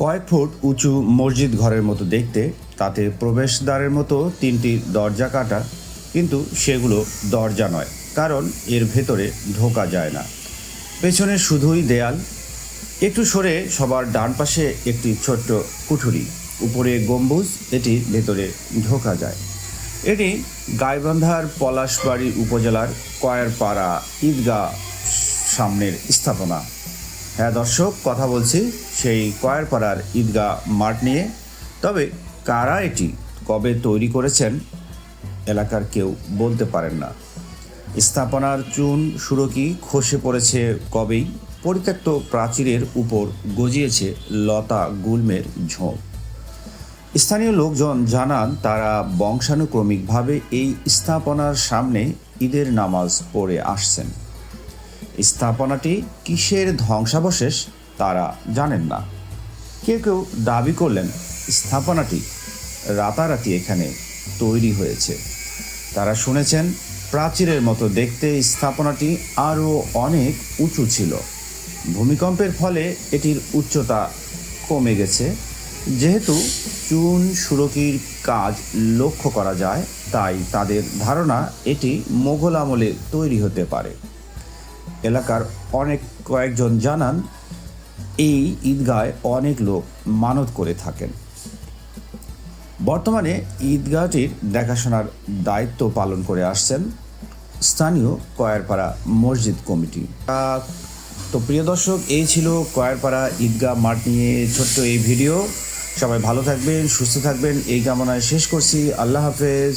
কয়েক ফুট উঁচু মসজিদ ঘরের মতো দেখতে, তাতে প্রবেশদ্বারের মতো তিনটি দরজা কাটা, কিন্তু সেগুলো দরজা নয়, কারণ এর ভেতরে ঢোকা যায় না। পেছনে শুধুই দেয়াল। একটু সরে সবার ডান পাশে একটি ছোট্ট কুঠুরি, উপরে গম্বুজ, এটি ভেতরে ঢোকা যায়। এটি গাইবান্ধার পলাশবাড়ি উপজেলার কয়ারপাড়া ঈদগাহ সামনের স্থাপনা। হ্যাঁ দর্শক, কথা বলছি সেই কয়ারপাড়ার ঈদগাহ মাঠ নিয়ে। তবে কারা এটি? কবে তৈরি করেছেন? এলাকার কেউ বলতে পারেন না। স্থাপনার চুন সুরকি খসে পড়েছে কবেই? পরিত্যক্ত প্রাচীরের উপর গজিয়েছে লতা গুল্মের ঝোঁক স্থানীয় লোকজন জানান, তারা বংশানুক্রমিকভাবে এই স্থাপনার সামনে ঈদের নামাজ পড়ে আসছেন। স্থাপনাটি কিসের ধ্বংসাবশেষ তারা জানেন না। কেউ কেউ দাবি করলেন স্থাপনাটি রাতারাতি এখানে তৈরি হয়েছে। তারা শুনেছেন প্রাচীরের মতো দেখতে স্থাপনাটি আরও অনেক উঁচু ছিল। ভূমিকম্পের ফলে এটির উচ্চতা কমে গেছে। যেহেতু চুন, সুরকির কাজ লক্ষ্য করা যায়, তাই তাদের ধারণা এটি মোগল আমলে তৈরি হতে পারে। এলাকার অনেক কয়েকজন জানান, এই ঈদগায় অনেক লোক মানত করে থাকেন। বর্তমানে ঈদগাহটির দেখাশোনার দায়িত্ব পালন করে আসছেন স্থানীয় কয়ারপাড়া মসজিদ কমিটি। তো প্রিয় দর্শক, এই ছিল কয়ারপাড়া ঈদগাহ মাঠ নিয়ে ছোট্ট এই ভিডিও। সবাই ভালো থাকবেন, সুস্থ থাকবেন, এই কামনায় শেষ করছি। আল্লাহ হাফেজ।